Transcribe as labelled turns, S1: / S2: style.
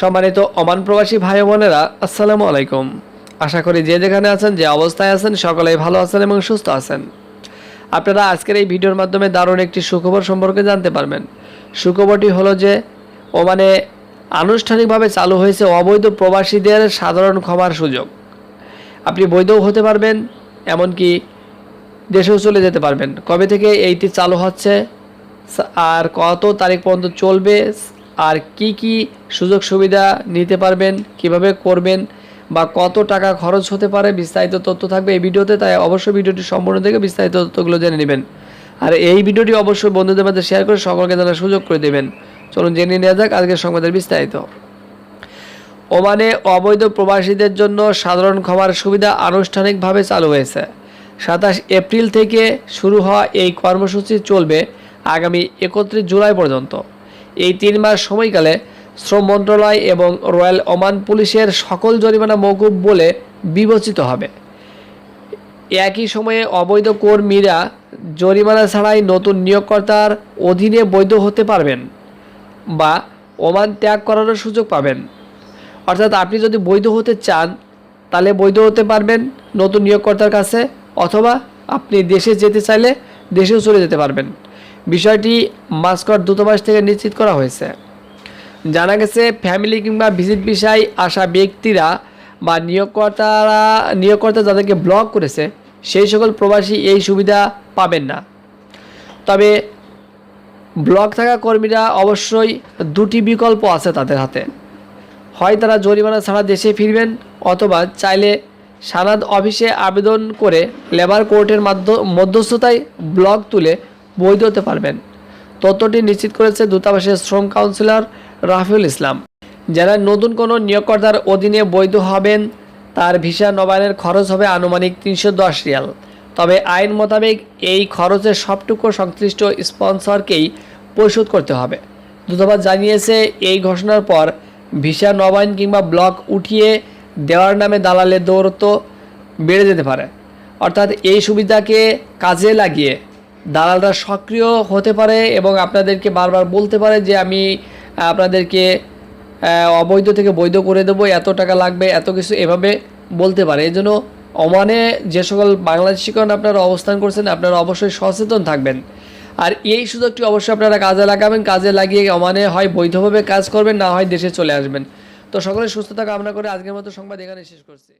S1: সম্মানিত ওমান প্রবাসী ভাই বোনেরা, আসসালামু আলাইকুম। আশা করি যে যেখানে আছেন, যে অবস্থায় আছেন, সকলেই ভালো আছেন এবং সুস্থ আছেন। আপনারা আজকের এই ভিডিওর মাধ্যমে দারুণ একটি সুখবর সম্পর্কে জানতে পারবেন। সুখবরটি হলো যে, ওমানে আনুষ্ঠানিকভাবে চালু হয়েছে অবৈধ প্রবাসীদের সাধারণ ক্ষমার সুযোগ। আপনি বৈধও হতে পারবেন, এমনকি দেশেও চলে যেতে পারবেন। কবে থেকে এইটি চালু হচ্ছে, আর কত তারিখ পর্যন্ত চলবে আর কি কি সুযোগ সুবিধা নিতে পারবেন, কীভাবে করবেন বা কত টাকা খরচ হতে পারে বিস্তারিত তথ্য থাকবে এই ভিডিওতে, তাই অবশ্যই ভিডিওটি সম্পূর্ণ দেখে বিস্তারিত তথ্যগুলো জেনে নেবেন। আর এই ভিডিওটি অবশ্যই বন্ধুদের মধ্যে শেয়ার করে সকলকে জানার সুযোগ করে দেবেন। চলুন জেনে নেওয়া যাক আজকের সংবাদের বিস্তারিত। ওমানে অবৈধ প্রবাসীদের জন্য সাধারণ ক্ষমার সুবিধা আনুষ্ঠানিকভাবে চালু হয়েছে। সাতাশ এপ্রিল থেকে শুরু হওয়া এই কর্মসূচি চলবে আগামী একত্রিশ জুলাই পর্যন্ত। এই তিন মাস সময়কালে শ্রম মন্ত্রণালয় এবং রয়্যাল ওমান পুলিশের সকল জরিমানা মৌকুব বলে বিবেচিত হবে। একই সময়ে অবৈধ কর্মীরা জরিমানা ছাড়াই নতুন নিয়োগকর্তার অধীনে বৈধ হতে পারবেন বা ওমান ত্যাগ করানোর সুযোগ পাবেন। অর্থাৎ আপনি যদি বৈধ হতে চান, তাহলে বৈধ হতে পারবেন নতুন নিয়োগকর্তার কাছে অথবা আপনি দেশে যেতে চাইলে দেশেও চলে যেতে পারবেন। বিষয়টি মাস্কট দূতাবাস থেকে নিশ্চিত করা হয়েছে। জানা গেছে, ফ্যামিলি কিংবা ভিজিট বিষয় আসা ব্যক্তিরা বা নিয়োগকর্তারা, নিয়োগকর্তা যাদেরকে ব্লক করেছে, সেই সকল প্রবাসী এই সুবিধা পাবেন না। তবে ব্লক থাকা কর্মীরা অবশ্যই দুটি বিকল্প আছে তাদের হাতে। হয় তারা জরিমানা ছাড়া দেশে ফিরবেন, অথবা চাইলে সানাদ অফিসে আবেদন করে লেবার কোর্টের মাধ্য- মধ্যস্থতায় ব্লক তুলে বৈধ হতে পারবেন। তথ্যটি নিশ্চিত করেছে দূতাবাসের শ্রম কাউন্সিলর রাফিউল ইসলাম। যারা নতুন কোনো নিয়োগকর্তার অধীনে বৈধ হবেন, তার ভিসা নবায়নের খরচ হবে আনুমানিক তিনশো দশ রিয়াল। তবে আইন মোতাবেক এই খরচের সবটুকু সংশ্লিষ্ট স্পন্সরকেই পরিশোধ করতে হবে। দূতাবাস জানিয়েছে, এই ঘোষণার পর ভিসা নবায়ন কিংবা ব্লক উঠিয়ে দেওয়ার নামে দালালের দৌরত্ব বেড়ে যেতে পারে। অর্থাৎ এই সুবিধাকে কাজে লাগিয়ে দালালরা সক্রিয় হতে পারে এবং আপনাদেরকে বারবার বলতে পারে যে আমি আপনাদেরকে অবৈধ থেকে বৈধ করে দেবো, এত টাকা লাগবে, এত কিছু এভাবে বলতে পারে। এই জন্য যে সকল বাংলাদেশিগণ আপনারা অবস্থান করছেন, আপনারা অবশ্যই সচেতন থাকবেন। আর এই সুযোগটি অবশ্যই আপনারা কাজে লাগাবেন। কাজে লাগিয়ে ওমানে হয় বৈধভাবে কাজ করবেন, না হয় দেশে চলে আসবেন। তো সকলের সুস্থতা কামনা করে আজকের মতো সংবাদ এখানে শেষ করছি।